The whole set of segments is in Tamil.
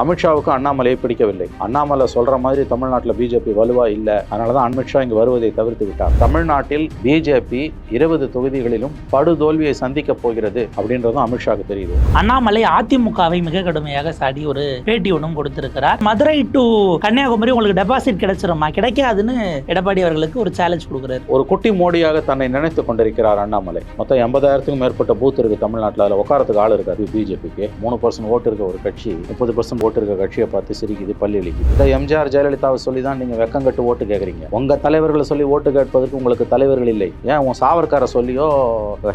அமித்ஷாவுக்கு அண்ணாமலையை பிடிக்கவில்லை. அண்ணாமலை சொல்ற மாதிரி தமிழ்நாட்டில் பிஜேபி வலுவா இல்லை. அதனால தான் அமித்ஷா இங்கு வருவதை தவிர்த்து விட்டார். தமிழ்நாட்டில் பிஜேபி இருபது தொகுதிகளிலும் படுதோல்வியை சந்திக்க போகிறது அப்படின்றதும் அமித்ஷாவுக்கு தெரியுது. அண்ணாமலை அதிமுகவை மிக கடுமையாக சாடி ஒரு பேட்டி ஒன்றும் கொடுத்திருக்கிறார். மதுரை டு கன்னியாகுமரி உங்களுக்கு டெபாசிட் கிடைச்சிருமா? கிடைக்காதுன்னு எடப்பாடி அவர்களுக்கு ஒரு சேலஞ்ச் கொடுக்குறாரு. ஒரு குட்டி மோடியாக தன்னை நினைத்து கொண்டிருக்கிறார் அண்ணாமலை. மொத்தம் எண்பதாயிரத்துக்கும் மேற்பட்ட பூத் இருக்கு தமிழ்நாட்டில். அதில் உட்காரத்துக்கு ஆள் இருக்காது பிஜேபிக்கு. மூணு பர்சன்ட் ஓட்டு இருக்க ஒரு கட்சி முப்பது பர்சன்ட் ஓட்டு இருக்க கட்சியை பார்த்து சிரிக்குது பள்ளியளிக்கு அளிக்குது இதை எம்ஜிஆர் ஜெயலலிதாவை சொல்லி தான் நீங்கள் வெக்கங்கட்டு ஓட்டு கேட்குறீங்க உங்கள் தலைவர்களை சொல்லி ஓட்டு கேட்பதற்கு உங்களுக்கு தலைவர்கள் இல்லை. ஏன் உன் சாவர்காரை சொல்லியோ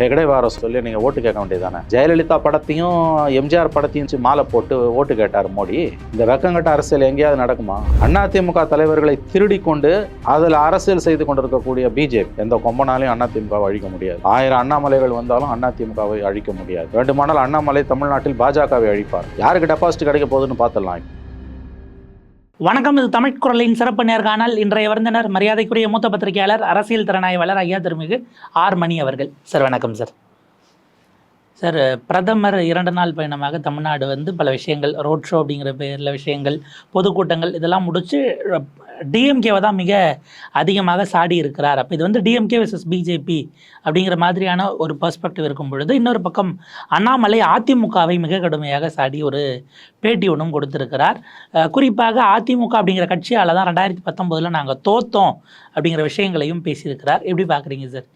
ஹெகடேவாரை சொல்லி நீங்கள் ஓட்டு கேட்க வேண்டியதானே ஜெயலலிதா படத்தையும் எம்ஜிஆர் படத்தையும் மாலை போட்டு ஓட்டு கேட்டார் மோடி. இந்த வெக்கங்கட்ட அரசியல் எங்கேயாவது நடக்குமா? அதிமுக தலைவர்களை திருடி கொண்டு அதில் அரசியல் செய்து கொண்டிருக்கக்கூடிய பிஜேபி எந்த கொம்பனாலையும் அதிமுகவை அழிக்க முடியாது. ஆயிரம் அண்ணாமலைகள் வந்தாலும் அதிமுகவை அழிக்க முடியாது. வேண்டுமானால் அண்ணாமலை தமிழ்நாட்டில் பாஜகவை அழிப்பார். யாருக்கு டெபாசிட் கிடைக்க போகுதுன்னு பார்த்துடலாம் வணக்கம் இது தமிழ் குரலின் சிறப்பு நேர்காணல் இன்றைய விருந்தினர் மரியாதைக்குரிய மூத்த பத்திரிகையாளர் அரசியல் திறனாய்வாளர் ஐயா திருமிகு ஆர் மணி அவர்கள். சார் வணக்கம் சார். சார் பிரதமர் இரண்டு நாள் பயணமாக தமிழ்நாடு வந்து பல விஷயங்கள் ரோட் ஷோ அப்படிங்கிற பேரில் விஷயங்கள் பொதுக்கூட்டங்கள் இதெல்லாம் முடிச்சு டிஎம்கேவை தான் மிக அதிகமாக சாடி இருக்கிறார். அப்போ இது வந்து டிஎம்கே vs பிஜேபி அப்படிங்கிற மாதிரியான ஒரு பர்ஸ்பெக்டிவ் இருக்கும் பொழுது இன்னொரு பக்கம் அண்ணாமலை அதிமுகவை மிக கடுமையாக சாடி ஒரு பேட்டி ஒன்றும் கொடுத்திருக்கிறார். குறிப்பாக அதிமுக அப்படிங்கிற கட்சியால் தான் ரெண்டாயிரத்தி பத்தொம்போதில் நாங்கள் தோத்தோம் அப்படிங்கிற விஷயங்களையும் பேசியிருக்கிறார். எப்படி பார்க்குறீங்க சார்?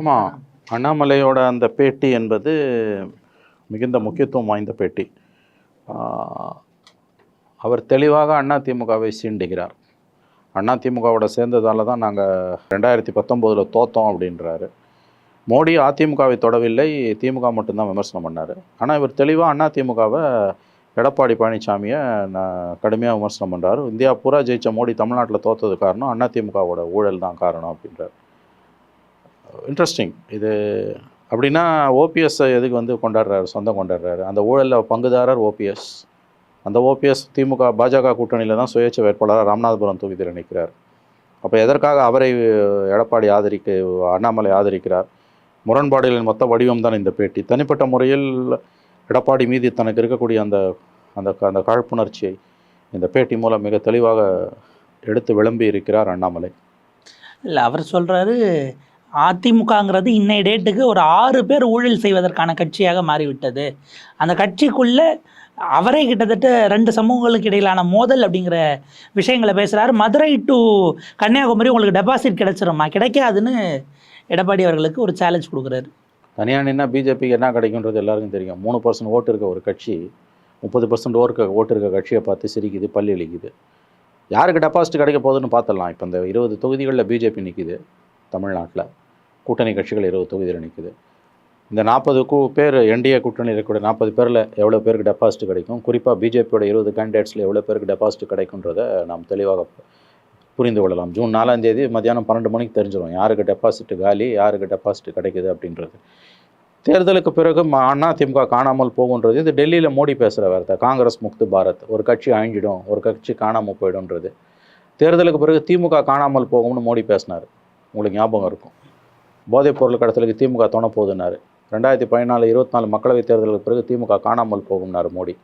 ஆமாம் அண்ணாமலையோட அந்த பேட்டி என்பது மிகுந்த முக்கியத்துவம் வாய்ந்த பேட்டி. அவர் தெளிவாக அதிமுகவை சீண்டுகிறார். அதிமுகவோட சேர்ந்ததால தான் நாங்கள் ரெண்டாயிரத்தி பத்தொம்போதில் தோத்தோம் அப்படின்றாரு. மோடி அதிமுகவை தொடவில்லை திமுக மட்டும்தான் விமர்சனம் பண்ணார். ஆனால் இவர் தெளிவாக அதிமுகவை எடப்பாடி பழனிசாமியை நான் கடுமையாக விமர்சனம் பண்ணுறாரு இந்தியா பூரா ஜெயிச்ச மோடி தமிழ்நாட்டில் தோத்தது காரணம் அதிமுகவோட ஊழல் தான் காரணம் அப்படின்றார். இன்ட்ரெஸ்டிங் இது அப்படின்னா ஓபிஎஸ்ஸை எதுக்கு வந்து கொண்டாடுறாரு சொந்தம் கொண்டாடுறாரு? அந்த ஊழலில் பங்குதாரர் ஓபிஎஸ் அந்த ஓபிஎஸ் திமுக பாஜக கூட்டணியில் தான் சுயேட்சை வேட்பாளராக ராமநாதபுரம் தொகுதியில் நிற்கிறார் அப்போ எதற்காக அவரை எடப்பாடி ஆதரிக்க அண்ணாமலை ஆதரிக்கிறார்? முரண்பாடுகளின் மொத்த வடிவம் தான் இந்த பேட்டி. தனிப்பட்ட முறையில் எடப்பாடி மீது தனக்கு இருக்கக்கூடிய அந்த அந்த அந்த காழ்ப்புணர்ச்சியை இந்த பேட்டி மூலம் மிக தெளிவாக எடுத்து விளம்பி இருக்கிறார் அண்ணாமலை. இல்லை அவர் சொல்கிறாரு அதிமுகங்கிறது இன்னைய டேட்டுக்கு ஒரு ஆறு பேர் ஊழல் செய்வதற்கான கட்சியாக மாறிவிட்டது. அந்த கட்சிக்குள்ளே அவரே கிட்டத்தட்ட ரெண்டு சமூகங்களுக்கு இடையிலான மோதல் அப்படிங்கிற விஷயங்களை பேசுகிறாரு மதுரை டு கன்னியாகுமரி உங்களுக்கு டெபாசிட் கிடைச்சிருமா? கிடைக்காதுன்னு எடப்பாடி அவர்களுக்கு ஒரு சேலஞ்ச் கொடுக்குறாரு. தனியாக நின்னா பிஜேபிக்கு என்ன கிடைக்குன்றது எல்லாருக்கும் தெரியும். மூணு பர்சன்ட் ஓட்டு இருக்க ஒரு கட்சி முப்பது பர்சன்ட் ஓட்டு ஓட்டு இருக்க கட்சியை பார்த்து சிரிக்குது பள்ளி அளிக்குது யாருக்கு டெபாசிட் கிடைக்க போகுதுன்னு பார்த்துடலாம். இப்போ இந்த இருபது தொகுதிகளில் பிஜேபி நிற்கிது தமிழ்நாட்டில். கூட்டணி கட்சிகள் இருபது தொகுதியில் நிற்குது இந்த நாற்பது கூ பேர் என்டிஏ கூட்டணி இருக்கக்கூடிய நாற்பது பேரில் எவ்வளோ பேருக்கு டெபாசிட் கிடைக்கும்? குறிப்பாக பிஜேபியோட இருபது கேண்டிடேட்ஸில் எவ்வளோ பேருக்கு டெபாசிட் கிடைக்குன்றதை நாம் தெளிவாக புரிந்து கொள்ளலாம். ஜூன் நாலாம் தேதி மத்தியானம் பன்னெண்டு மணிக்கு தெரிஞ்சிடும் யாருக்கு டெபாசிட் காலி யாருக்கு டெபாசிட் கிடைக்குது அப்படின்றது. தேர்தலுக்கு பிறகு ம- அண்ணா திமுக காணாமல் போகுன்றது இது டெல்லியில் மோடி பேசுகிற வார்த்தை. காங்கிரஸ் முக்து பாரத். ஒரு கட்சி அழிஞ்சிடும். ஒரு கட்சி காணாமல் போயிடும்ன்றது. தேர்தலுக்கு பிறகு திமுக காணாமல் போகும்னு மோடி பேசினார். உங்களுக்கு ஞாபகம் இருக்கும். போதைப் பொருள் கடத்தலுக்கு திமுக துணை ரெண்டாயிரத்தி பதினாலு இருபத்தி நாலு மக்களவைத் தேர்தலுக்கு பிறகு திமுக காணாமல் போகும்னாரு மோடி.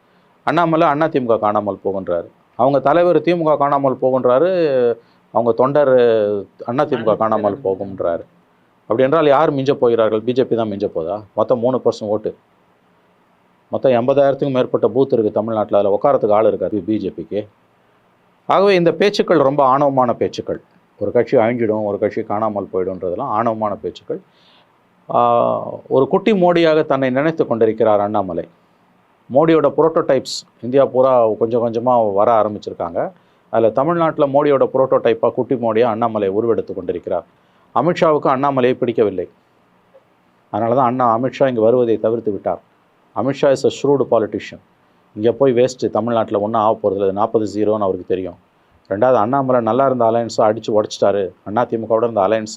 அண்ணாமலை அண்ணா திமுக காணாமல் போகின்றார். அவங்க தலைவர் திமுக காணாமல் போகின்றாரு அவங்க தொண்டர் அண்ணா திமுக காணாமல் போகும்ன்றாரு. அப்படி என்றால் யார் மிஞ்ச போகிறார்கள்? பிஜேபி தான் மிஞ்ச போதா? மொத்தம் மூணு பர்சன்ட் ஓட்டு. மொத்தம் எண்பதாயிரத்துக்கும் மேற்பட்ட பூத் இருக்குது தமிழ்நாட்டில். அதில் உட்காரத்துக்கு ஆள் இருக்காது பிஜேபிக்கு. ஆகவே இந்த பேச்சுக்கள் ரொம்ப ஆணவமான பேச்சுக்கள். ஒரு கட்சி அழிஞ்சிடும் ஒரு கட்சி காணாமல் போயிடும்ன்றதெல்லாம் ஆணவமான பேச்சுக்கள். ஒரு குட்டி மோடியாக தன்னை நினைத்து கொண்டிருக்கிறார் அண்ணாமலை. மோடியோட புரோட்டோடைப்ஸ் இந்தியா பூரா கொஞ்சம் கொஞ்சமாக வர ஆரம்பிச்சிருக்காங்க. அதில் தமிழ்நாட்டில் மோடியோட புரோட்டோடைப்பாக குட்டி மோடியாக அண்ணாமலை உருவெடுத்து கொண்டிருக்கிறார். அமித்ஷாவுக்கு அண்ணாமலையை பிடிக்கவில்லை. அதனால தான் அண்ணா அமித்ஷா இங்கே வருவதை தவிர்த்து விட்டார். Amit Shah is a shrewd politician இங்கே போய் வேஸ்ட்டு தமிழ்நாட்டில் ஒன்றும் ஆக போகிறது நாற்பது ஜீரோன்னு அவருக்கு தெரியும். ரெண்டாவது அண்ணாமலை நல்லா இருந்த அலையன்ஸாக அடித்து உடச்சிட்டாரு. அதிமுகவோட இருந்த அலையன்ஸ்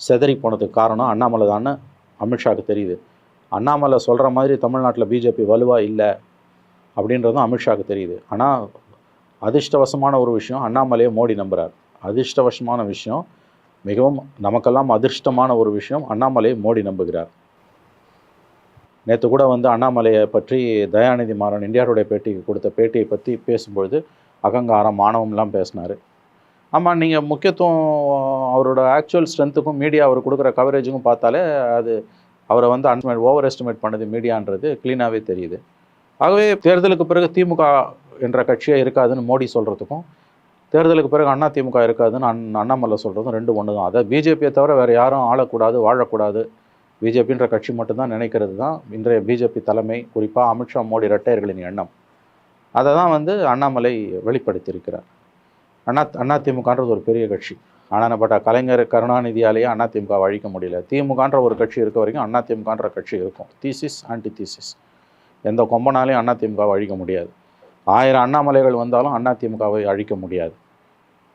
செதறி போனதுக்கு காரணம் அண்ணாமலை தான் அமித்ஷாவுக்கு தெரியுது. அண்ணாமலை சொல்கிற மாதிரி தமிழ்நாட்டில் பிஜேபி வலுவாக இல்லை அப்படின்றதும் அமித்ஷாவுக்கு தெரியுது. ஆனால் அதிர்ஷ்டவசமான ஒரு விஷயம் அண்ணாமலையை மோடி நம்புகிறார் அதிர்ஷ்டவசமான விஷயம் மிகவும் நமக்கெல்லாம் அதிர்ஷ்டமான ஒரு விஷயம் அண்ணாமலையை மோடி நம்புகிறார். நேற்று கூட வந்து அண்ணாமலையை பற்றி தயாநிதி மாறன் இந்தியாவுடைய பேட்டிக்கு கொடுத்த பேட்டியை பற்றி பேசும்பொழுது அகங்காரம் மாணவம்லாம் பேசினார். ஆமாம் நீங்கள் முக்கியத்துவம் அவரோட ஆக்சுவல் ஸ்ட்ரென்த்துக்கும் மீடியா அவர் கொடுக்குற கவரேஜுக்கும் பார்த்தாலே அது அவரை வந்து அன்ஸ்மேட் ஓவர் எஸ்டிமேட் பண்ணது மீடியான்றது க்ளீனாகவே தெரியுது. ஆகவே தேர்தலுக்கு பிறகு திமுக என்ற கட்சியே இருக்காதுன்னு மோடி சொல்கிறதுக்கும் தேர்தலுக்கு பிறகு அண்ணா திமுக இருக்காதுன்னு அண் அண்ணாமலை சொல்கிறதும் ரெண்டு ஒன்று தான் அதை பிஜேபியை தவிர வேறு யாரும் ஆளக்கூடாது வாழக்கூடாது. பிஜேபின்ற கட்சி மட்டும்தான் நினைக்கிறது தான் இன்றைய பிஜேபி தலைமை குறிப்பாக அமித்ஷா மோடி இரட்டையர்களின் எண்ணம். அதை தான் வந்து அண்ணாமலை வெளிப்படுத்தியிருக்கிறார். அண்ணா அண்ணா திமுகன்றது ஒரு பெரிய கட்சி. ஆனானப்பட்ட கலைஞர் கருணாநிதியாலேயே அண்ணா திமுக அழிக்க முடியல. திமுகன்ற ஒரு கட்சி இருக்க வரைக்கும் அண்ணா திமுகன்ற கட்சி இருக்கும். தீசிஸ் ஆன்டி தீசிஸ் எந்த கொம்பனாலையும் அண்ணா திமுகவை அழிக்க முடியாது. ஆயிரம் அண்ணாமலைகள் வந்தாலும் அண்ணா திமுகவை அழிக்க முடியாது.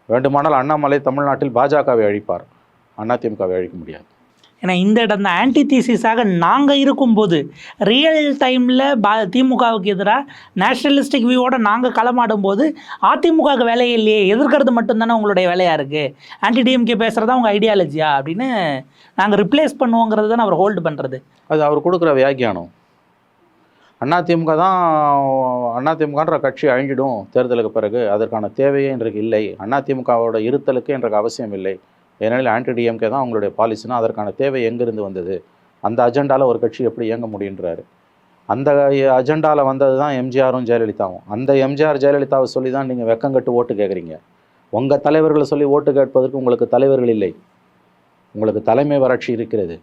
வேண்டுமானால் அண்ணாமலை தமிழ்நாட்டில் பாஜகவை அழிப்பார். அண்ணா திமுகவை அழிக்க முடியாது. ஏன்னா இந்த இடம் தான் ஆன்டிதீசிஸாக நாங்கள் இருக்கும்போது ரியல் டைமில் பா திமுகவுக்கு எதிராக நேஷனலிஸ்டிக் வியூவோட நாங்கள் களமாடும் போது அதிமுகவுக்கு வேலையே இல்லையே. எதிர்க்கிறது மட்டும்தானே உங்களுடைய வேலையாக இருக்குது ஆன்டி டிஎம்கே பேசுகிறதா உங்கள் ஐடியாலஜியா அப்படின்னு நாங்கள் ரிப்ளேஸ் பண்ணுவோங்கிறது தானே அவர் ஹோல்டு பண்ணுறது அது அவர் கொடுக்குற வியாக்கியானம். அதிமுக தான் அதிமுகன்ற கட்சி அழிஞ்சிடும் தேர்தலுக்கு பிறகு. அதற்கான தேவையே இன்றைக்கு இல்லை. அதிமுகவோட இருத்தலுக்கு இன்றைக்கு அவசியம் இல்லை. ஏனெனில் ஆன்டி டிஎம்கே தான் அவங்களுடைய பாலிசினா அதற்கான தேவை எங்கேருந்து வந்தது? அந்த அஜெண்டாவில் ஒரு கட்சி எப்படி இயங்க முடியுன்றாரு அந்த அஜெண்டாவில் வந்தது தான் எம்ஜிஆரும் ஜெயலலிதாவும். அந்த எம்ஜிஆர் ஜெயலலிதாவை சொல்லி தான் நீங்கள் வெக்கங்கட்டு ஓட்டு கேட்குறீங்க உங்கள் தலைவர்களை சொல்லி ஓட்டு கேட்பதற்கு உங்களுக்கு தலைவர்கள் இல்லை. உங்களுக்கு தலைமை வறட்சி இருக்கிறது.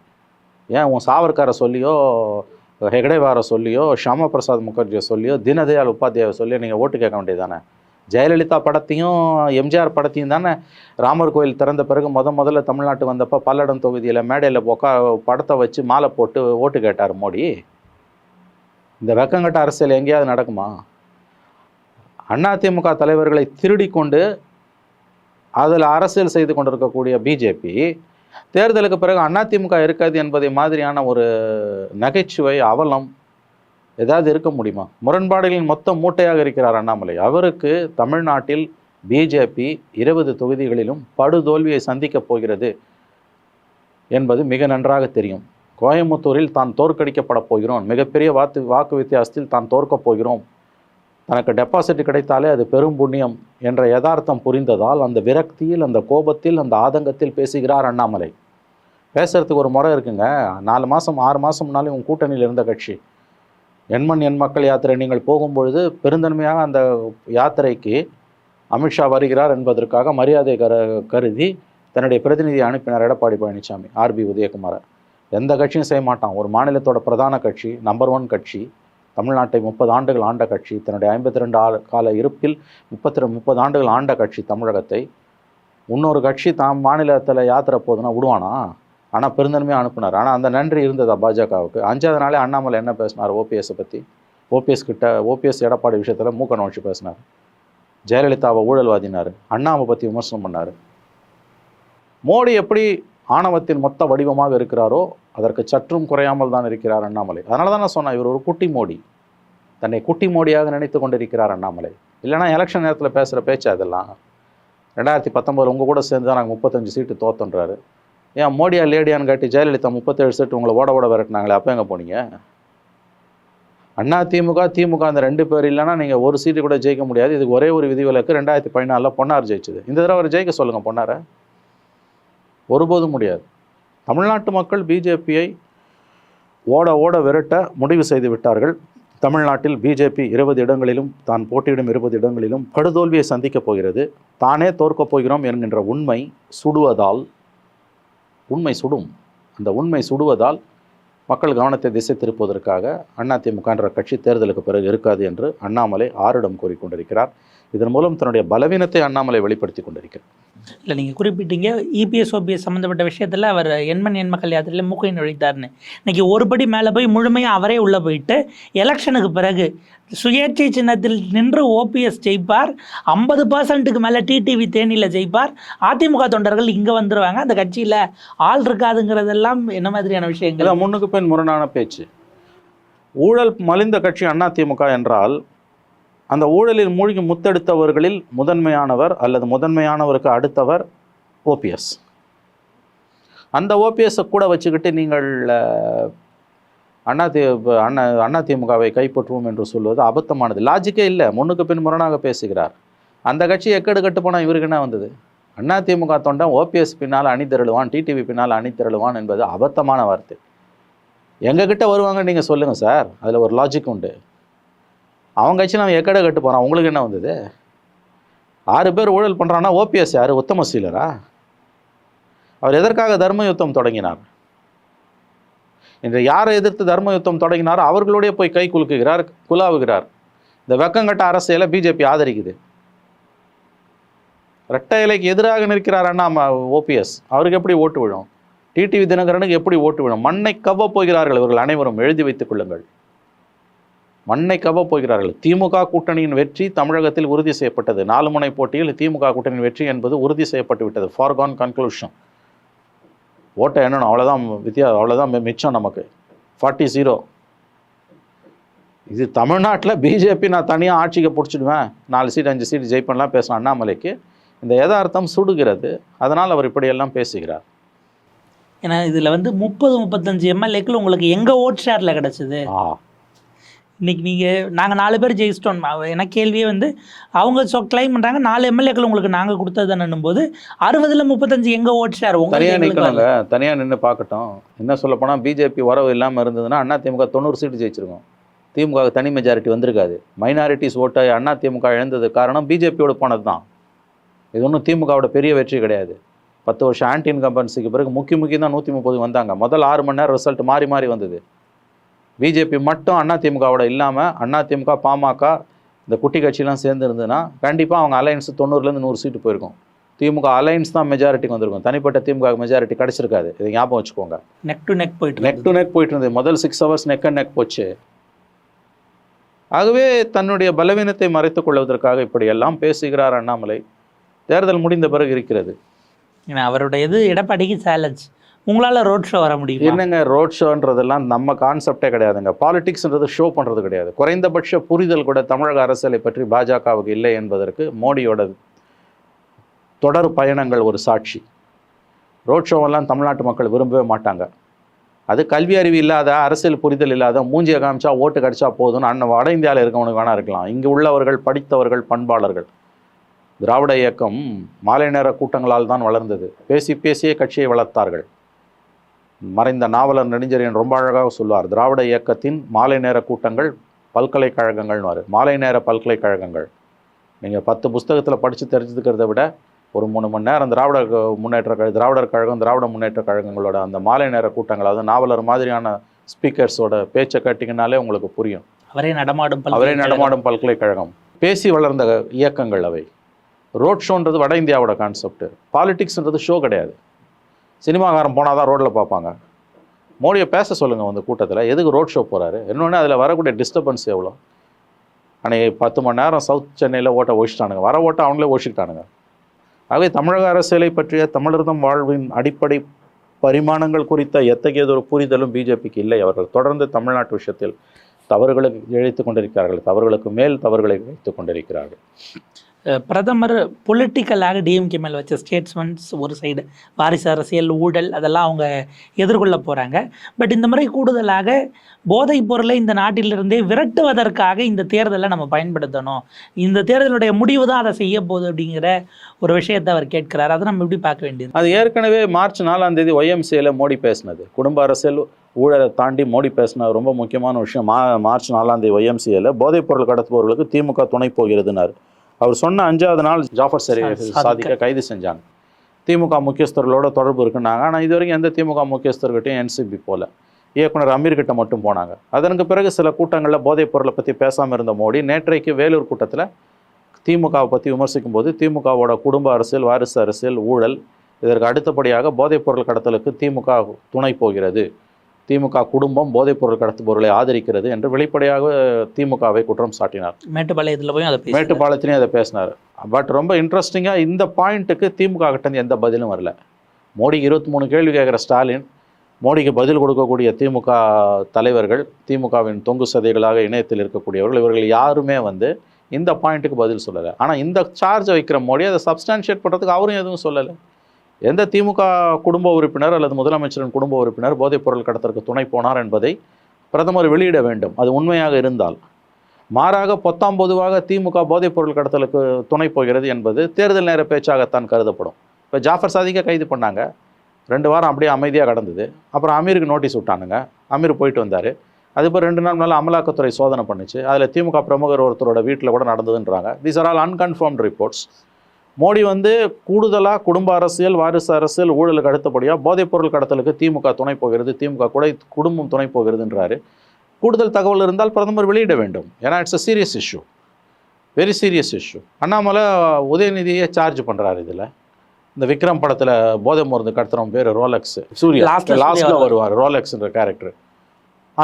ஏன் உன் சாவர்காரை சொல்லியோ ஹெகடேவாரை சொல்லியோ ஷியாமா பிரசாத் முகர்ஜியை சொல்லியோ தீனதயாள் உபாத்தியாவை சொல்லியோ நீங்கள் ஓட்டு கேட்க வேண்டியதானே ஜெயலலிதா படத்தையும் எம்ஜிஆர் படத்தையும் தானே ராமர் கோயில் திறந்த பிறகு முத முதல்ல தமிழ்நாட்டு வந்தப்போ பல்லடம் தொகுதியில் மேடையில் உக்கா படத்தை வச்சு மாலை போட்டு ஓட்டு கேட்டார் மோடி. இந்த வெக்கங்கட்ட அரசியல் எங்கேயாவது நடக்குமா? அதிமுக தலைவர்களை திருடி கொண்டு அதில் அரசியல் செய்து கொண்டிருக்கக்கூடிய பிஜேபி தேர்தலுக்கு பிறகு அதிமுக இருக்காது என்பதை மாதிரியான ஒரு நகைச்சுவை அவலம் ஏதாவது இருக்க முடியுமா? முரண்பாடுகளின் மொத்த மூட்டையாக இருக்கிறார் அண்ணாமலை. அவருக்கு தமிழ்நாட்டில் பிஜேபி இருபது தொகுதிகளிலும் படுதோல்வியை சந்திக்கப் போகிறது என்பது மிக நன்றாக தெரியும். கோயம்புத்தூரில் தான் தோற்கடிக்கப்பட போகிறோம். மிகப்பெரிய வாக்கு வாக்கு வித்தியாசத்தில் தான் தோற்கப் போகிறோம். தனக்கு டெபாசிட் கிடைத்தாலே அது பெரும் புண்ணியம் என்ற யதார்த்தம் புரிந்ததால் அந்த விரக்தியில் அந்த கோபத்தில் அந்த ஆதங்கத்தில் பேசுகிறார் அண்ணாமலை. பேசுறதுக்கு ஒரு முறை இருக்குங்க. நாலு மாதம் ஆறு மாதம் முன்னாலே உங்கள் கூட்டணியில் இருந்த கட்சி. எண்மண் எண் மக்கள் யாத்திரை நீங்கள் போகும்பொழுது பெருந்தன்மையாக அந்த யாத்திரைக்கு அமித்ஷா வருகிறார் என்பதற்காக மரியாதை கர கருதி தன்னுடைய பிரதிநிதியை அனுப்பினார் எடப்பாடி பழனிசாமி ஆர்பி உதயகுமாரை எந்த கட்சியும் செய்ய மாட்டான். ஒரு மாநிலத்தோட பிரதான கட்சி நம்பர் ஒன் கட்சி தமிழ்நாட்டை முப்பது ஆண்டுகள் ஆண்ட கட்சி தன்னுடைய ஐம்பத்தி ரெண்டு ஆள் கால இருப்பில் முப்பத்தி ரெண்டு முப்பது ஆண்டுகள் ஆண்ட கட்சி தமிழகத்தை. இன்னொரு கட்சி தாம் மாநிலத்தில் யாத்திரை போகுதுன்னா விடுவானா ஆனால் பெருந்தன்மையாக அனுப்புனார். ஆனால் அந்த நன்றி இருந்ததா பாஜகவுக்கு? அஞ்சாவது நாளே அண்ணாமலை என்ன பேசினார்? ஓபிஎஸ்ஸை பற்றி ஓபிஎஸ் கிட்ட ஓபிஎஸ் எடப்பாடி விஷயத்தில் மூக்க நோட்சி பேசினார். ஜெயலலிதாவை ஊழல்வாதினார். அண்ணாவை பற்றி விமர்சனம் பண்ணார். மோடி எப்படி ஆணவத்தின் மொத்த வடிவமாக இருக்கிறாரோ அதற்கு சற்றும் குறையாமல் தான் இருக்கிறார் அண்ணாமலை. அதனால தான் நான் சொன்னேன் இவர் ஒரு குட்டி மோடி. தன்னை குட்டி மோடியாக நினைத்து கொண்டிருக்கிறார் அண்ணாமலை. இல்லைனா எலெக்ஷன் நேரத்தில் பேசுகிற பேச்சு அதெல்லாம் ரெண்டாயிரத்தி பத்தொம்போது உங்கள் கூட சேர்ந்து தான் நாங்கள் முப்பத்தஞ்சு சீட்டு தோத்தன்றாரு. ஏன் மோடியா லேடியான்னு காட்டி ஜெயலலிதா முப்பத்தேழு செட்டு உங்களை ஓட ஓட விரட்டினாங்களே அப்போ எங்கே போனீங்க? அண்ணா திமுக திமுக அந்த ரெண்டு பேர் இல்லைன்னா நீங்கள் ஒரு சீட்டு கூட ஜெயிக்க முடியாது. இதுக்கு ஒரே ஒரு விதிவிலக்கு ரெண்டாயிரத்தி பதினாலில் பொன்னார் ஜெயிச்சது. இந்த தடவை அவர் ஜெயிக்க சொல்லுங்கள் பொன்னாரை ஒருபோதும் முடியாது. தமிழ்நாட்டு மக்கள் பிஜேபியை ஓட ஓட விரட்ட முடிவு செய்து விட்டார்கள். தமிழ்நாட்டில் பிஜேபி இருபது இடங்களிலும் தான் போட்டியிடும் இருபது இடங்களிலும் படுதோல்வியை சந்திக்கப் போகிறது. தானே தோற்கப் போகிறோம் என்கின்ற உண்மை சுடுவதால் உண்மை சுடும். அந்த உண்மை சுடுவதால் மக்கள் கவனத்தை திசை திருப்புவதற்காக அதிமுகன்ற கட்சி தேர்தலுக்கு பிறகு இருக்காது என்று அண்ணாமலை ஆரிடம் கூறிக்கொண்டிருக்கிறார். இதன் மூலம் தன்னுடைய பலவீனத்தை அண்ணாமலை வெளிப்படுத்தி கொண்டிருக்கிறார். இல்லை நீங்கள் குறிப்பிட்டீங்க இபிஎஸ் ஓபிஎஸ் சம்மந்தப்பட்ட விஷயத்தில் அவர் எண்மன் எண்மக்கள் யாத்திரையில் மூக்கை நுழைத்தார்னு இன்னைக்கு ஒரு படி மேலே போய் முழுமையாக அவரே உள்ளே போயிட்டு எலெக்ஷனுக்கு பிறகு சுயேட்சை சின்னத்தில் நின்று ஓபிஎஸ் ஜெயிப்பார் ஐம்பது பர்சன்ட்டுக்கு மேலே டிடிவி தேனியில் ஜெயிப்பார் அதிமுக தொண்டர்கள் இங்கே வந்துடுவாங்க அந்த கட்சியில் ஆள் இருக்காதுங்கிறதெல்லாம் என்ன மாதிரியான விஷயங்கள்? முன்னுக்கு பின் முரணான பேச்சு. ஊழல் மலிந்த கட்சி அதிமுக என்றால் அந்த ஊழலில் மூழ்கி முத்தெடுத்தவர்களில் முதன்மையானவர் அல்லது முதன்மையானவருக்கு அடுத்தவர் ஓபிஎஸ். அந்த ஓபிஎஸ்ஸை கூட வச்சுக்கிட்டு நீங்கள் அண்ணா தி அண்ணா அண்ணா திமுகவை கைப்பற்றுவோம் என்று சொல்வது அபத்தமானது. லாஜிக்கே இல்லை. முன்னுக்கு பின் முரணாக பேசுகிறார். அந்த கட்சி எக்கடு கட்டு போனால் இவருக்கு என்ன வந்தது? அண்ணா திமுக தொண்டன் ஓபிஎஸ் பின்னால் அணி திரளுவான் டிடிவி பின்னால் அணி திரளுவான் என்பது அபத்தமான வார்த்தை. எங்ககிட்ட வருவாங்க நீங்கள் சொல்லுங்கள் சார். அதில் ஒரு லாஜிக் உண்டு. அவங்க கட்சி நம்ம எக்கடை கட்டு போகிறான் உங்களுக்கு என்ன வந்தது? ஆறு பேர் ஊழல் பண்ணுறான்னா ஓபிஎஸ் யார்? உத்தம சீலரா? அவர் எதற்காக தர்ம யுத்தம் தொடங்கினார்? இன்று யாரை எதிர்த்து தர்ம யுத்தம் தொடங்கினாரோ அவர்களுடைய போய் கை குலுக்குகிறார் குலாவுகிறார் இந்த வெக்கங்கட்ட அரசியலை பிஜேபி ஆதரிக்குது. ரெட்டை இலைக்கு எதிராக நிற்கிறார் அண்ணா ஓபிஎஸ். அவருக்கு எப்படி ஓட்டு விழும்? டிடிவி தினகரனுக்கு எப்படி ஓட்டு விழும்? மண்ணை கவ்வ போகிறார்கள் இவர்கள் அனைவரும். எழுதி வைத்துக் கொள்ளுங்கள். மண்ணை கவ்வ போகிறார்கள். திமுக கூட்டணியின் வெற்றி தமிழகத்தில் உறுதி செய்யப்பட்டது. நாலு முனை போட்டியில் திமுக கூட்டணியின் வெற்றி என்பது உறுதி செய்யப்பட்டு விட்டது. ஃபார்கான் கன்க்ளூஷன் ஓட்டை எண்ணணும். அவ்வளோதான் வித்தியா அவ்வளோதான் மிச்சம் நமக்கு. ஃபார்ட்டி ஜீரோ இது தமிழ்நாட்டில் பிஜேபி நான் தனியாக ஆட்சிக்கு பிடிச்சிடுவேன். நாலு சீட் அஞ்சு சீட் ஜெயிப்பேன்லாம் பேசுகிறேன் அண்ணாமலைக்கு இந்த யதார்த்தம் சுடுகிறது. அதனால் அவர் இப்படியெல்லாம் பேசுகிறார். ஏன்னா இதில் வந்து முப்பது முப்பத்தஞ்சு எம்எல்ஏக்கள் உங்களுக்கு எங்கள் ஓட் ஷேரில் கிடச்சிது? இன்னைக்கு நீங்கள் நாங்கள் நாலு பேர் ஜெயிச்சிட்டோம். எனக்கு கேள்வியே வந்து அவங்க சொ கிளைம் பண்ணுறாங்க நாலு எம்எல்ஏக்கள் உங்களுக்கு நாங்கள் கொடுத்தது தானே போது அறுபதில் முப்பத்தஞ்சு எங்கள் ஓட் ஷேர் உங்களுக்கு தனியாக நிற்கணுங்க. தனியாக நின்று பார்க்கட்டும். என்ன சொல்ல போனால் பிஜேபி வரவு இல்லாமல் இருந்ததுன்னா அண்ணா திமுக தொண்ணூறு சீட்டு ஜெயிச்சிருக்கும். திமுக தனி மெஜாரிட்டி வந்திருக்காது. மைனாரிட்டிஸ் ஓட்டை அண்ணா திமுக இழந்தது காரணம் பிஜேபியோட போனது தான் இது ஒன்றும் திமுகவோட பெரிய வெற்றி கிடையாது. பத்து வருஷம் ஆன்டி இன்கம்பன்சிக்கு பிறகு முக்கிய முக்கியம் தான் நூற்றி முப்பது வந்தாங்க. முதல் ஆறு மணி நேரம் ரிசல்ட் மாறி மாறி வந்தது. பிஜேபி மட்டும் அண்ணா திமுகவோட இல்லாமல் அண்ணா திமுக பாமக இந்த குட்டி கட்சியெலாம் சேர்ந்து இருந்ததுன்னா கண்டிப்பாக அவங்க அலையன்ஸ் தொண்ணூறுலேருந்து நூறு சீட்டு போயிருக்கும். திமுக அலைன்ஸ் தான் மெஜாரிட்டிக்கு வந்திருக்கும். தனிப்பட்ட திமுக மெஜாரிட்டி கிடச்சிருக்காது. இதை ஞாபகம் வச்சுக்கோங்க. நெக் டு நெக் போயிட்டு நெக் டு நெக் போயிட்டு இருந்தது. முதல் six hours neck and neck போச்சு. ஆகவே தன்னுடைய பலவீனத்தை மறைத்துக் கொள்வதற்காக இப்படியெல்லாம் பேசுகிறார் அண்ணாமலை. தேர்தல் முடிந்த பிறகு இருக்கிறது. ஏன்னா அவருடைய இது எடப்பாடிக்கு சேலஞ்ச் உங்களால் ரோட் ஷோ வர முடியும்? என்னங்க ரோட் ஷோன்றதெல்லாம் நம்ம கான்செப்டே கிடையாதுங்க. பாலிடிக்ஸ்ன்றது ஷோ பண்ணுறது கிடையாது. குறைந்தபட்ச புரிதல் கூட தமிழக அரசியலை பற்றி பாஜகவுக்கு இல்லை என்பதற்கு மோடியோட தொடர் பயணங்கள் ஒரு சாட்சி. ரோட் ஷோவெல்லாம் தமிழ்நாட்டு மக்கள் விரும்பவே மாட்டாங்க. அது கல்வி அறிவு இல்லாத அரசியல் புரிதல் இல்லாத மூஞ்சியை காமிச்சா ஓட்டு கடிச்சா போதும்னு அண்ணன் வட இந்தியாவில் இருக்கவனுக்கு வேணா இருக்கலாம். இங்கே உள்ளவர்கள் படித்தவர்கள் பண்பாளர்கள். திராவிட இயக்கம் மாலை நேர கூட்டங்களால் தான் வளர்ந்தது. பேசி பேசியே கட்சியை வளர்த்தார்கள். மறைந்த நாவலர் நெடுஞ்செழியன் ரொம்ப அழகாக சொல்வார் திராவிட இயக்கத்தின் மாலை நேர கூட்டங்கள் பல்கலைக்கழகங்கள்னு மாலை நேர பல்கலைக்கழகங்கள். நீங்கள் பத்து புஸ்தகத்தில் படித்து தெரிஞ்சுக்கிறத விட ஒரு மூணு மணி நேரம் திராவிட முன்னேற்ற கழக திராவிடர் கழகம் திராவிட முன்னேற்ற கழகங்களோட அந்த மாலை நேர கூட்டங்கள் அதாவது நாவலர் மாதிரியான ஸ்பீக்கர்ஸோட பேச்சை கேட்டிங்கனாலே உங்களுக்கு புரியும். அவரே நடமாடும் அவரே. நடமாடும் பல்கலைக்கழகம். பேசி வளர்ந்த இயக்கங்கள் அவை. ரோட் ஷோன்றது வட இந்தியாவோட கான்செப்ட் பாலிடிக்ஸ்ன்றது ஷோ கிடையாது. சினிமாக்காரன் போனால் தான் ரோட்டில் பார்ப்பாங்க. மோடியை பேச சொல்லுங்கள் வந்து கூட்டத்தில். எதுக்கு ரோட் ஷோ போகிறாரு இன்னொன்று அதில் வரக்கூடிய டிஸ்டர்பன்ஸ் எவ்வளோ? அன்றைக்கி பத்து மணி நேரம் சவுத் சென்னையில் ஓட்ட ஒழிச்சிட்டானுங்க வர ஓட்ட அவங்களே ஒழிச்சிக்கிட்டானுங்க ஆகவே தமிழக அரசியலை பற்றிய தமிழர்தம் வாழ்வின் அடிப்படை பரிமாணங்கள் குறித்த எத்தகையதொரு புரிதலும் பிஜேபிக்கு இல்லை. அவர்கள் தொடர்ந்து தமிழ்நாட்டு விஷயத்தில் தவறுகளுக்கு இழைத்துக் கொண்டிருக்கிறார்கள். தவறுகளுக்கு மேல் தவறுகளை இழைத்துக் கொண்டிருக்கிறார்கள். பிரதமர் பொலிட்டிக்கலாக டிஎம்கே மேல் வச்ச ஸ்டேட்ஸ்மெண்ட்ஸ் ஒரு சைடு வாரிசு அரசியல் ஊழல் அதெல்லாம் அவங்க எதிர்கொள்ள போகிறாங்க பட் இந்த முறை கூடுதலாக போதைப் பொருளை இந்த நாட்டிலிருந்தே விரட்டுவதற்காக இந்த தேர்தலை நம்ம பயன்படுத்தணும். இந்த தேர்தலுடைய முடிவு தான் அதை செய்ய போகுது அப்படிங்கிற ஒரு விஷயத்தை அவர் கேட்கிறார். அதை நம்ம எப்படி பார்க்க வேண்டியது? அது ஏற்கனவே மார்ச் நாலாம் தேதி ஒய்எம்சியில் மோடி பேசினது. குடும்ப அரசியல் ஊழலை தாண்டி மோடி பேசின ரொம்ப முக்கியமான விஷயம். மா மார்ச் நாலாம் தேதி ஒய்எம்சியில் போதைப் பொருள் கடத்துபவர்களுக்கு திமுக துணை போகிறதுனார். அவர் சொன்ன அஞ்சாவது நாள் ஜாஃபர் சரி சாதிக்க. கைது செஞ்சாங்க. திமுக முக்கியஸ்தர்களோட தொடர்பு இருக்குன்னாங்க. ஆனால் இது வரைக்கும் எந்த திமுக முக்கியஸ்தர்கிட்டையும் என்சிபி போல. இயக்குனர் அமீர்கிட்ட மட்டும் போனாங்க. அதற்கு பிறகு சில கூட்டங்களில் போதைப் பொருளை பற்றி பேசாமல் இருந்த மோடி நேற்றைக்கு வேலூர் கூட்டத்தில் திமுகவை பற்றி விமர்சிக்கும் போது திமுகவோட குடும்ப அரசியல் வாரிசு அரசியல் ஊழல் இதற்கு அடுத்தபடியாக போதைப்பொருள் கடத்தலுக்கு திமுக துணை போகிறது. திமுக குடும்பம் போதைப்பொருள் கடத்துபவர்களை ஆதரிக்கிறது என்று வெளிப்படையாக திமுகவை குற்றம் சாட்டினார். மேட்டுப்பாளையத்தில் போய் அதை மேட்டுப்பாளையத்திலையும் அதை பேசினார். பட் ரொம்ப இன்ட்ரெஸ்டிங்காக இந்த பாயிண்ட்டுக்கு திமுக கிட்ட எந்த பதிலும் வரல. மோடிக்கு இருபத்தி மூணு கேள்வி கேட்குற ஸ்டாலின் மோடிக்கு பதில் கொடுக்கக்கூடிய திமுக தலைவர்கள் திமுகவின் தொங்கு சதைகளாக இணையத்தில் இருக்கக்கூடியவர்கள் இவர்கள் யாருமே வந்து இந்த பாயிண்ட்டுக்கு பதில் சொல்லலை. ஆனால் இந்த சார்ஜ் வைக்கிற மோடி அதை சப்ஸ்டான்ஷியேட் பண்ணுறதுக்கு அவரும் எதுவும் சொல்லலை. எந்த திமுக குடும்ப உறுப்பினர் அல்லது முதலமைச்சரின் குடும்ப உறுப்பினர் போதைப்பொருள் கடத்தலுக்கு துணை போனார் என்பதை பிரதமர் வெளியிட வேண்டும். அது உண்மையாக இருந்தால். மாறாக பொத்தாம் பொதுவாக திமுக போதைப்பொருள் கடத்தலுக்கு துணை போகிறது என்பது தேர்தல் நேர பேச்சாகத்தான் கருதப்படும். இப்போ ஜாஃபர் சாதிக்க கைது பண்ணாங்க. ரெண்டு வாரம் அப்படியே அமைதியாக கடந்தது. அப்புறம் அமீருக்கு நோட்டீஸ் விட்டானுங்க. அமீர் போயிட்டு வந்தார். அதுபோல் ரெண்டு நாள் மேலே அமலாக்கத்துறை சோதனை பண்ணுச்சு. அதில் திமுக பிரமுகர் ஒருத்தரோட வீட்டில் கூட நடந்ததுன்றாங்க. These are all unconfirmed reports Modi வந்து கூடுதலாக குடும்ப அரசியல் வாரிசு அரசியல் ஊழலுக்கு அடுத்தபடியாக போதைப்பொருள் கடத்தலுக்கு திமுக துணை போகிறது திமுக கூட குடும்பம் துணை போகிறதுன்றாரு. கூடுதல் தகவல் இருந்தால் பிரதமர் வெளியிட வேண்டும். ஏன்னா it's a serious issue very serious issue Annamalai உதயநிதியை சார்ஜ் பண்ணுறாரு இதில். இந்த விக்ரம் படத்தில் போதை மருந்து கடத்துறவன் பேர் ரோலெக்ஸ் சூர்யா. லாஸ்ட்டில் வருவார் ரோலெக்ஸ்ன்ற கேரக்டர்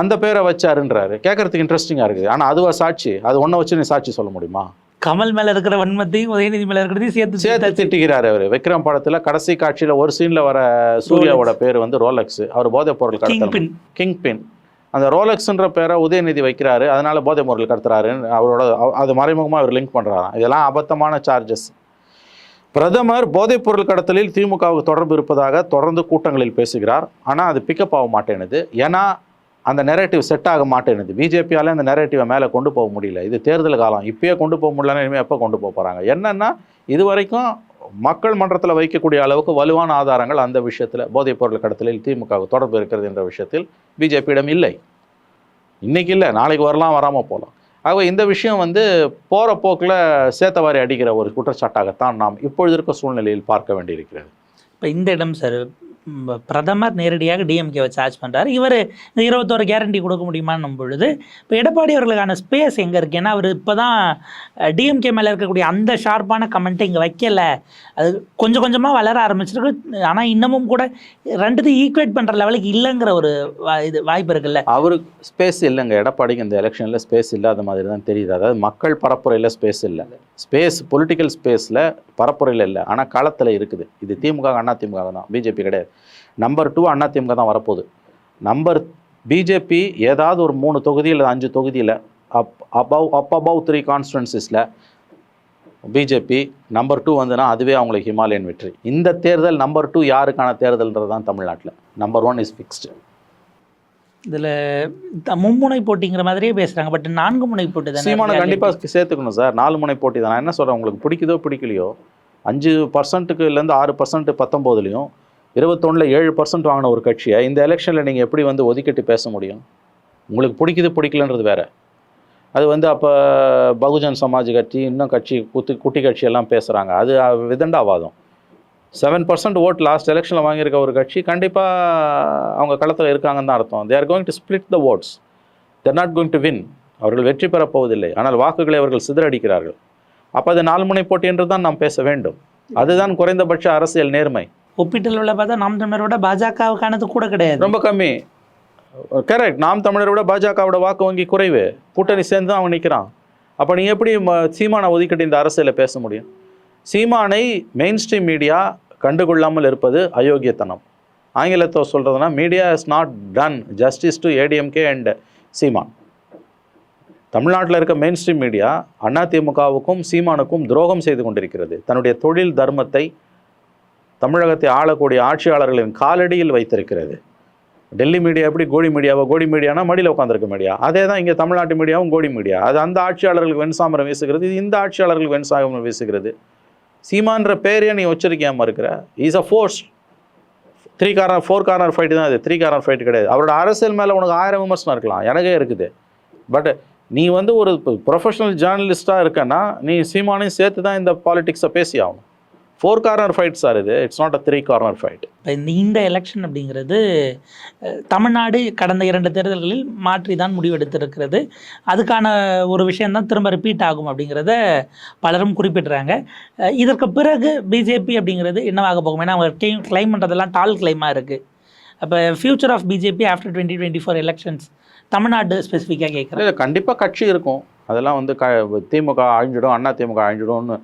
அந்த பேரை வச்சாருன்றாரு. கேட்கறதுக்கு இன்ட்ரெஸ்டிங்காக இருக்குது. ஆனால் அதுவா சாட்சி. அது ஒன்றை வச்சு நீ சாட்சி சொல்ல முடியுமா? கமல் மேல இருக்கிற வன்மத்தையும் உதயநிதி மேல இருக்கிறதையும் சேர்த்து சேர்த்து திட்டுகிறார் அவர். விக்ரம் படத்துல கடைசி காட்சியில ஒரு சீன்ல வர சூர்யாவோட பேர் வந்து ரோலெக்ஸ் அவர் போதைப் பொருள் கடத்தல் கிங் பின் அந்த ரோலெக்ஸ்ன்ற பேரை உதயநிதி வைக்கிறாரு. அதனால போதைப் பொருள் கடத்துறாரு. அவரோட அவ- அது மறைமுகமா அவர் லிங்க் பண்றாராம். இதெல்லாம் அபத்தமான சார்ஜஸ் பிரதமர் போதைப் பொருள் கடத்தலில் திமுகவுக்கு தொடர்பு இருப்பதாக தொடர்ந்து கூட்டங்களில் பேசுகிறார். ஆனால் அது பிக்கப் ஆக மாட்டேனுது. ஏன்னா அந்த நெரேட்டிவ் செட் ஆக மாட்டேனுது பிஜேபியால் அந்த நெரேட்டிவை மேலே கொண்டு போக முடியல. இது தேர்தல் காலம். இப்போயே கொண்டு போக முடியலன்னு இனிமேல் எப்போ கொண்டு போக போகிறாங்க என்னென்னா இது வரைக்கும் மக்கள் மன்றத்தில் வைக்கக்கூடிய அளவுக்கு வலுவான ஆதாரங்கள் அந்த விஷயத்தில் போதைப் பொருள் கடத்தலில் திமுக தொடர்பு இருக்கிறது என்ற விஷயத்தில் பிஜேபியிடம் இல்லை. இன்றைக்கி இல்லை. நாளைக்கு வரலாம் வராமல் போகலாம் ஆகவே இந்த விஷயம் வந்து போகிற போக்கில் சேத்தவாரி அடிக்கிற ஒரு குற்றச்சாட்டாகத்தான் நாம் இப்பொழுது இருக்க சூழ்நிலையில் பார்க்க வேண்டியிருக்கிறது. இப்போ இந்த இடம் சார் பிரதமர் நேரடியாக டிஎம்கேவை சார்ஜ் பண்ணுறாரு இவர் இந்த இருபத்தோரு கேரண்டி கொடுக்க முடியுமான்னும் பொழுது இப்போ எடப்பாடி அவர்களுக்கான ஸ்பேஸ் எங்கே இருக்குது ஏன்னா அவர் இப்போ தான் டிஎம்கே மேலே இருக்கக்கூடிய அந்த ஷார்ப்பான கமெண்ட்டை இங்கே வைக்கல. அது கொஞ்சம் கொஞ்சமாக வளர ஆரம்பிச்சிருக்கு. ஆனால் இன்னமும் கூட ரெண்டுத்தையும் ஈக்குவேட் பண்ணுற லெவலுக்கு இல்லைங்கிற ஒரு வா- இது வாய்ப்பு இருக்குல்ல? அவருக்கு ஸ்பேஸ் இல்லைங்க. எடப்பாடிக்கு இந்த எலெக்ஷனில் ஸ்பேஸ் இல்லாத மாதிரி தான் தெரியுது. அதாவது மக்கள் பரப்புரையில் ஸ்பேஸ் இல்லை. ஸ்பேஸ் பொலிட்டிக்கல் ஸ்பேஸில் பரப்புரையில் இல்லை. ஆனால் களத்தில் இருக்குது. இது திமுக அண்ணா தான். பிஜேபி கிடையாது. நம்பர் டூ அண்ணா திமுக தான் வரப்போகுது. நம்பர் பிஜேபி ஏதாவது ஒரு மூணு தொகுதியில் அஞ்சு தொகுதியில் up above up above three கான்ஸ்டுவன்சிஸில் BJP number two வந்துன்னா அதுவே அவங்களுக்கு ஹிமாலயன் வெற்றி. இந்த தேர்தல் நம்பர் டூ யாருக்கான தேர்தல்ன்றது தான் தமிழ்நாட்டில். நம்பர் ஒன் இஸ் ஃபிக்ஸ்டு இதில் மும்முனை போட்டிங்கிற மாதிரியே பேசுகிறாங்க பட் நான்கு முனை போட்டி தானே சீமானை. கண்டிப்பாக சேர்த்துக்கணும் சார். நாலு முனை போட்டி தான். நான் என்ன சொல்கிறேன் உங்களுக்கு பிடிக்குதோ பிடிக்கலையோ அஞ்சு பர்சன்ட்டுக்குலேருந்து ஆறு பர்சன்ட் பத்தொம்போதுலையும் இருபத்தொன்னில் ஏழு பர்சன்ட் வாங்கின ஒரு கட்சியை இந்த எலெக்ஷனில் நீங்கள் எப்படி வந்து ஒதுக்கிட்டு பேச முடியும்? உங்களுக்கு பிடிக்குது பிடிக்கலன்றது வேற. அது வந்து அப்போ பகுஜன் சமாஜ் கட்சி இன்னும் கட்சி குத்து குட்டி கட்சி எல்லாம் பேசுகிறாங்க அது விதண்டாவாதம் செவன் பர்சன்ட் ஓட் லாஸ்ட் எலெக்ஷனில் வாங்கியிருக்க ஒரு கட்சி கண்டிப்பாக அவங்க களத்தில் இருக்காங்கன்னு தான் அர்த்தம். They are going to split the votes they're not going to win அவர்கள் வெற்றி பெறப் போவதில்லை. ஆனால் வாக்குகளை அவர்கள் சிதறடிக்கிறார்கள். அப்போ அது நாலு முனை போட்டி என்று தான் நாம் பேச வேண்டும். அதுதான் குறைந்தபட்ச அரசியல் நேர்மை. ஒப்பீட்டளவில் பார்த்தா நாம் தமிழரோட பாஜகவுக்கானது கூட கிடையாது. ரொம்ப கம்மி. கரெக்ட் நாம் தமிழரை விட பாஜகவோட வாக்கு வங்கி குறைவு. கூட்டணி சேர்ந்து தான் அவன் நிற்கிறான் அப்போ நீ எப்படி சீமானை ஒதுக்கிட்டு இந்த அரசியலை பேச முடியும்? சீமானை மெயின் ஸ்ட்ரீம் மீடியா கண்டுகொள்ளாமல் இருப்பது அயோக்கியத்தனம். ஆங்கிலத்தை சொல்கிறதுனா media is not done justice to ADMK and Seeman தமிழ்நாட்டில் இருக்க மெயின் ஸ்ட்ரீம் மீடியா அதிமுகவுக்கும் சீமானுக்கும் துரோகம் செய்து கொண்டிருக்கிறது. தன்னுடைய தொழில் தர்மத்தை தமிழகத்தை ஆளக்கூடிய ஆட்சியாளர்களின் காலடியில் வைத்திருக்கிறது. டெல்லி மீடியா எப்படி கோடி மீடியாவோ கோடி மீடியானா மடியில் உட்காந்துருக்க மீடியா அதே தான் இங்கே தமிழ்நாட்டு மீடியாவும் கோடி மீடியா அது அந்த ஆட்சியாளர்களுக்கு வெண்சாமரம் வீசுகிறது இது இந்த ஆட்சியாளர்களுக்கு வெண்சாமரம் வீசுகிறது. சீமான்ற பேரையே நீ வச்சிருக்கியாம இருக்கிற? Is a force three corner four corner fight தான் அது த்ரீ கார்னர் ஃபைட்டு கிடையாது. அவரோட அரசியல் மேலே உனக்கு ஆயிரம் விமர்சனம் இருக்கலாம். எனக்கே இருக்குது. பட் நீ வந்து ஒரு ப்ரொஃபஷனல் ஜேர்னலிஸ்ட்டாக இருக்கன்னா நீ சீமானையும் சேர்த்து தான் இந்த பாலிட்டிக்ஸை பேசி ஆகணும். ஃபோர் கார்னர் ஃபைட் சார் இது. It's not a three corner fight இப்போ இந்த இந்த எலெக்ஷன் அப்படிங்கிறது தமிழ்நாடு கடந்த இரண்டு தேர்தல்களில் மாற்றி தான் முடிவெடுத்திருக்கிறது. அதுக்கான ஒரு விஷயம்தான் திரும்ப ரிப்பீட் ஆகும் அப்படிங்கிறத பலரும் குறிப்பிடுறாங்க. இதற்கு பிறகு பிஜேபி அப்படிங்கிறது என்னவாக போகும்? ஏன்னா அவங்க கிளைம் கிளைம் பண்ணுறதெல்லாம் டால் கிளைமாக இருக்குது அப்போ future of BJP after twenty twenty four elections Tamil Nadu ஸ்பெசிஃபிக்காக கேட்குறேன் கண்டிப்பாக கட்சி இருக்கும். அதெல்லாம் வந்து க திமுக அழிஞ்சிடும் அண்ணா திமுக அழிஞ்சிடும்னு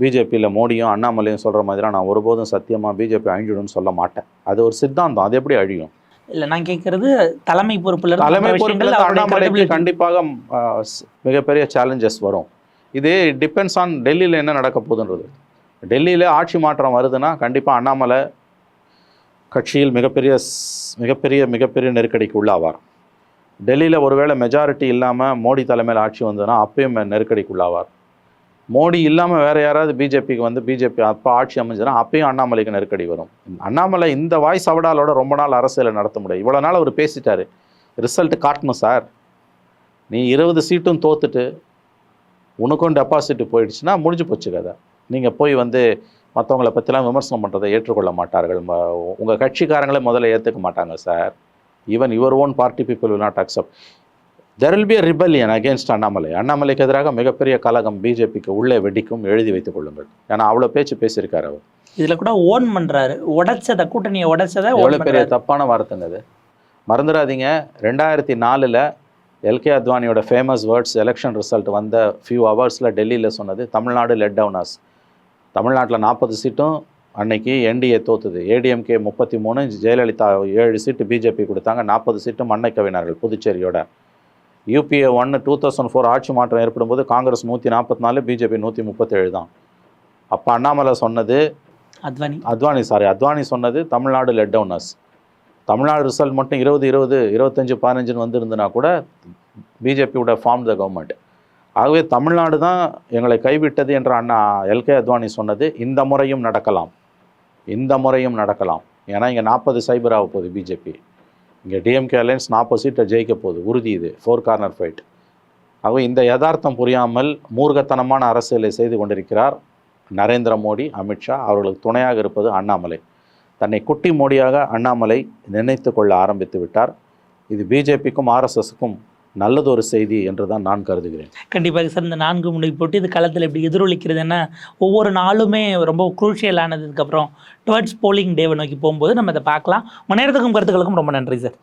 பிஜேபியில் மோடியும் அண்ணாமலையும் சொல்கிற மாதிரிலாம் நான் ஒருபோதும் சத்தியமாக பிஜேபி அழிஞ்சிடும்னு சொல்ல மாட்டேன். அது ஒரு சித்தாந்தம். அது எப்படி அழியும்? இல்லை நான் கேட்குறது தலைமை பொறுப்புல தலைமை பொறுப்பில் அண்ணாமலைக்கு கண்டிப்பாக மிகப்பெரிய சேலஞ்சஸ் வரும். இது டிபெண்ட்ஸ் ஆன் டெல்லியில் என்ன நடக்க போகுதுன்றது. டெல்லியில் ஆட்சி மாற்றம் வருதுன்னா கண்டிப்பாக அண்ணாமலை கட்சியில் மிகப்பெரிய மிகப்பெரிய மிகப்பெரிய நெருக்கடிக்கு உள்ளாவார். டெல்லியில் ஒருவேளை மெஜாரிட்டி இல்லாமல் மோடி தலைமையில் ஆட்சி வந்ததுன்னா அப்பயும் நெருக்கடிக்கு உள்ளாவார். மோடி இல்லாமல் வேறு யாராவது பிஜேபிக்கு வந்து பிஜேபி அப்போ ஆட்சி அமைஞ்சதுன்னா அப்பயும் அண்ணாமலைக்கு நெருக்கடி வரும். அண்ணாமலை இந்த வாய் சவடாலோட ரொம்ப நாள் அரசியலை நடத்த முடியும் இவ்வளோ நாள் அவர் பேசிட்டாரு. ரிசல்ட் காட்டணும் சார். நீ இருபது சீட்டும் தோத்துட்டு உனக்கும் டெபாசிட் போயிடுச்சுன்னா முடிஞ்சு போச்சு கதை. நீங்கள் போய் வந்து மற்றவங்கள பற்றிலாம் விமர்சனம் பண்ணுறதை ஏற்றுக்கொள்ள மாட்டார்கள். உங்கள் கட்சிக்காரங்களே முதல்ல ஏற்றுக்க மாட்டாங்க sir. Even your own party people will not accept there will be a rebellion against Annamalai அண்ணாமலைக்கு எதிராக மிகப்பெரிய கலகம் பிஜேபிக்கு உள்ளே வெடிக்கும் எழுதி வைத்துக் கொள்ளுங்கள். ஏன்னா அவ்வளோ பேச்சு பேசியிருக்காரு அவர். இதுல கூட ஓன் பண்றாரு. உடைச்சத கூட்டணியை உடைச்சத எவ்வளோ பெரிய தப்பான வார்த்தைங்க அது. மறந்துடாதீங்க. ரெண்டாயிரத்தி நாலில் எல்கே அத்வானியோட ஃபேமஸ் வேர்ட்ஸ் எலெக்ஷன் ரிசல்ட் வந்த ஃபியூ ஹவர்ஸில் டெல்லியில் சொன்னது தமிழ்நாடு லெட் டவுன் அஸ் தமிழ்நாட்டில் நாற்பது சீட்டும் அன்னைக்கு என்டிஏ தோத்துது. ஏடிஎம்கே முப்பத்தி மூணு ஜெயலலிதா ஏழு சீட்டு பிஜேபி கொடுத்தாங்க. நாற்பது சீட்டு மண்ணை கவினார்கள் புதுச்சேரியோட. யூபிஏ ஒன்று டூ தௌசண்ட் ஃபோர் ஆட்சி மாற்றம் ஏற்படும் போது காங்கிரஸ் நூற்றி நாற்பத்தி நாலு பிஜேபி நூற்றி முப்பத்தேழு தான். அப்போ அண்ணாமலை சொன்னது அத்வானி. அத்வானி சாரி அத்வானி சொன்னது Tamil Nadu let downers Tamil Nadu result மட்டும் இருபது இருபது இருபத்தஞ்சு பதினஞ்சுன்னு வந்திருந்துனா கூட பிஜேபியோட ஃபார்ம் த கவர்மெண்ட் ஆகவே தமிழ்நாடு தான் எங்களை கைவிட்டது என்ற அண்ணா எல்கே அத்வானி சொன்னது இந்த முறையும் நடக்கலாம். இந்த முறையும் நடக்கலாம். ஏன்னா இங்கே நாற்பது சைபர் ஆக போகுது பிஜேபி இங்கே டிஎம்கே அலையன்ஸ் நாற்பது சீட்டை ஜெயிக்க போகுது. உறுதி இது. ஃபோர் கார்னர் ஃபைட் ஆகவே இந்த யதார்த்தம் புரியாமல் மூர்கத்தனமான அரசியலை செய்து கொண்டிருக்கிறார் நரேந்திர மோடி அமித்ஷா அவர்களுக்கு துணையாக இருப்பது அண்ணாமலை. தன்னை குட்டி மோடியாக அண்ணாமலை நினைத்து கொள்ள ஆரம்பித்து விட்டார். இது பிஜேபிக்கும் ஆர்எஸ்எஸுக்கும் நல்லதொரு செய்தி என்று தான் நான் கருதுகிறேன். கண்டிப்பாக சார் இந்த நான்கு முனை போட்டு இது களத்தில் எப்படி எதிரொலிக்கிறதுன்னா ஒவ்வொரு நாளுமே ரொம்ப குரூஷியல் ஆனதுக்கப்புறம் டுவர்ட்ஸ் போலிங் டேவை நோக்கி போகும்போது நம்ம இதை பார்க்கலாம். மணி நேரத்துக்கும் கருத்துக்களுக்கும் ரொம்ப நன்றி சார்.